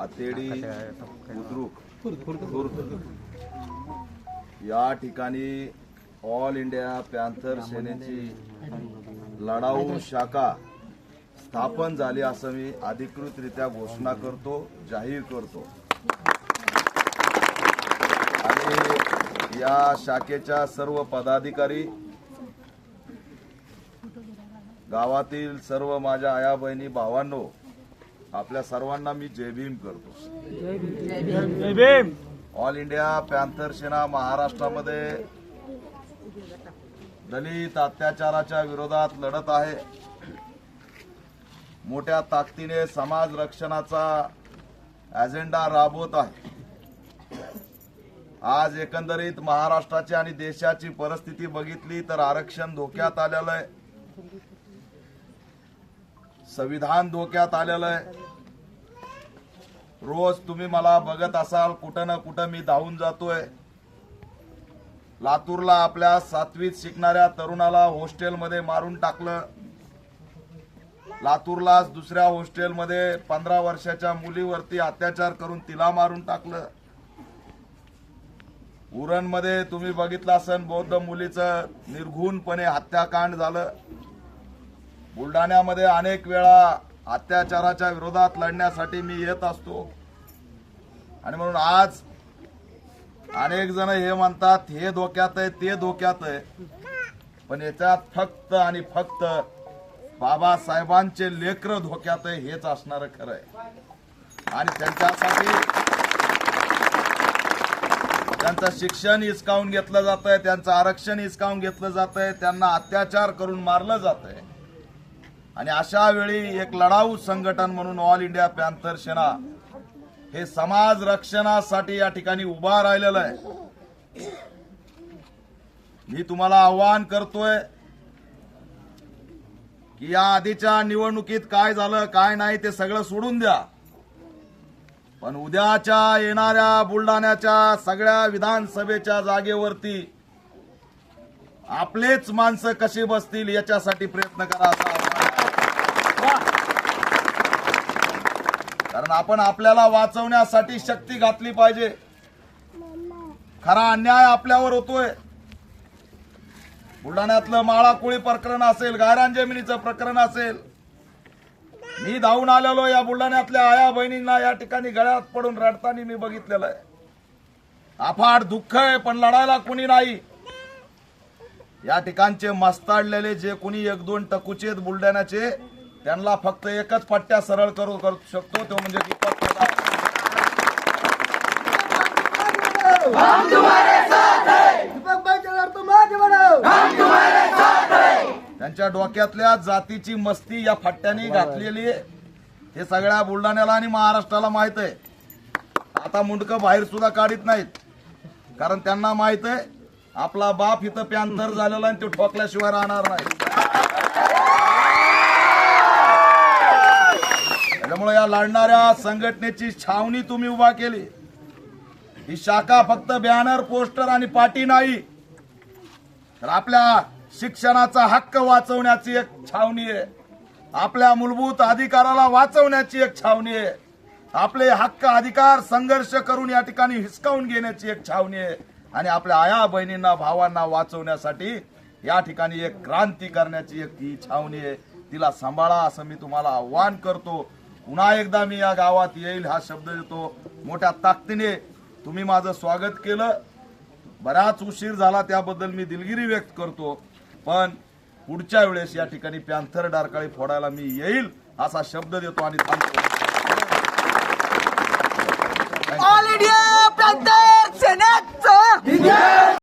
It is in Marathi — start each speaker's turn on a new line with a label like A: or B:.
A: आतेडी बुद्रुक खुर्द या ठिकाणी ऑल इंडिया पॅन्थर सेनेची लढाऊ शाखा स्थापन झाली असं मी अधिकृतरित्या घोषणा करतो जाहीर करतो. आणि या शाखेच्या सर्व पदाधिकारी गावातील सर्व माझ्या आया बहिणी भावांनो आपल्या सर्वांना मी जय भीम करतो. ऑल इंडिया पॅन्थर सेना महाराष्ट्रामध्ये दलित अत्याचाराच्या विरोधात लढत आहे. मोठ्या ताकदीने समाज रक्षणाचा अजेंडा राबवत आहे. आज एकंदरीत महाराष्ट्राची आणि देशाची परिस्थिती बघितली तर आरक्षण धोक्यात आलेलं आहे. संविधान धोक्यात आलेलं आहे रोज तुम्ही मला बघत असाल कुठं ना कुठं मी धावून जातोय. लातूरला आपल्या सातवीत शिकणाऱ्या तरुणाला हॉस्टेलमध्ये मारून टाकलं. लातूरला दुसऱ्या हॉस्टेलमध्ये पंधरा वर्षाच्या मुलीवरती अत्याचार करून तिला मारून टाकलं. उरणमध्ये तुम्ही बघितलं असन बौद्ध मुलीचं निर्घुणपणे हत्याकांड झालं. बुलढाण्यामध्ये अनेक वेळा अत्याचाराच्या विरोधात लढण्यासाठी मी येत असतो. आणि म्हणून आज अनेक जण हे म्हणतात हे धोक्यात आहे ते धोक्यात आहे. पण याच्यात फक्त आणि फक्त बाबासाहेबांचे लेकर धोक्यात आहे हेच असणार खरं आहे. आणि त्यांच्यासाठी त्यांचं शिक्षण हिसकावून घेतलं जात आहे त्यांचं आरक्षण हिसकावून घेतलं जात आहे त्यांना अत्याचार करून मारलं जात आहे आणि अशा वेळी एक लढाऊ संघटन म्हणून ऑल इंडिया पॅन्थर सेना हे समाज रक्षणासाठी या ठिकाणी उभा राहिलेलं आहे. मी तुम्हाला आवाहन करतोय की या आधीच्या निवडणुकीत काय झालं काय नाही ते सगळं सोडून द्या. पण उद्याच्या येणाऱ्या बुलढाण्याच्या सगळ्या विधानसभेच्या जागेवरती आपलेच माणसं कशी बसतील याच्यासाठी प्रयत्न करा असा कारण आपण आपल्याला वाचवण्यासाठी शक्ती घातली पाहिजे. खरा अन्याय आपल्यावर होतोय. बुलढाण्यातलं माळाकुळी प्रकरण असेल गायरान जमिनीचं प्रकरण असेल मी धावून आलेलो या बुलढाण्यातल्या आया बहिणींना या ठिकाणी गळ्यात पडून रडताना मी बघितलेलं आहे. अफाट दुःख आहे पण लढायला कुणी नाही. या ठिकाणचे मस्ताडलेले जे कुणी एक दोन टकुचेत बुलढाण्याचे त्यांना फक्त एकच पट्ट्या सरळ करू करू शकतो तो म्हणजे दीपक केदार. त्यांच्या डोक्यातल्या जातीची मस्ती या फट्ट्याने घातलेली आहे. हे सगळ्या बुलढाण्याला आणि महाराष्ट्राला माहीत आहे. आता मुंडकं बाहेर सुद्धा काढीत नाहीत. कारण त्यांना माहीत आहे आपला बाप इथं प्यांतर झालेला आणि तो ठोकल्याशिवाय राहणार नाही. त्यामुळे या लढणाऱ्या संघटनेची छावणी तुम्ही उभा केली. ही शाखा फक्त बॅनर पोस्टर आणि पाटी नाही तर आपल्या शिक्षणाचा हक्क वाचवण्याची एक छावणी आहे. आपल्या मूलभूत अधिकाराला वाचवण्याची एक छावणी आहे. आपले हक्क अधिकार संघर्ष करून या ठिकाणी हिसकावून घेण्याची एक छावणी आहे. आणि आपल्या आया बहिणींना भावांना वाचवण्यासाठी या ठिकाणी एक क्रांती करण्याची एक ही छावणी आहे. तिला सांभाळा असं मी तुम्हाला आव्हान करतो. पुन्हा एकदा मी या गावात येईल हा शब्द देतो मोठ्या ताकदीने तुम्ही माझं स्वागत केलं. बराच उशीर झाला त्याबद्दल मी दिलगिरी व्यक्त करतो. पण पुढच्या वेळेस या ठिकाणी पॅन्थर डारकाळी फोडायला मी येईल असा शब्द देतो आणि थांबतो.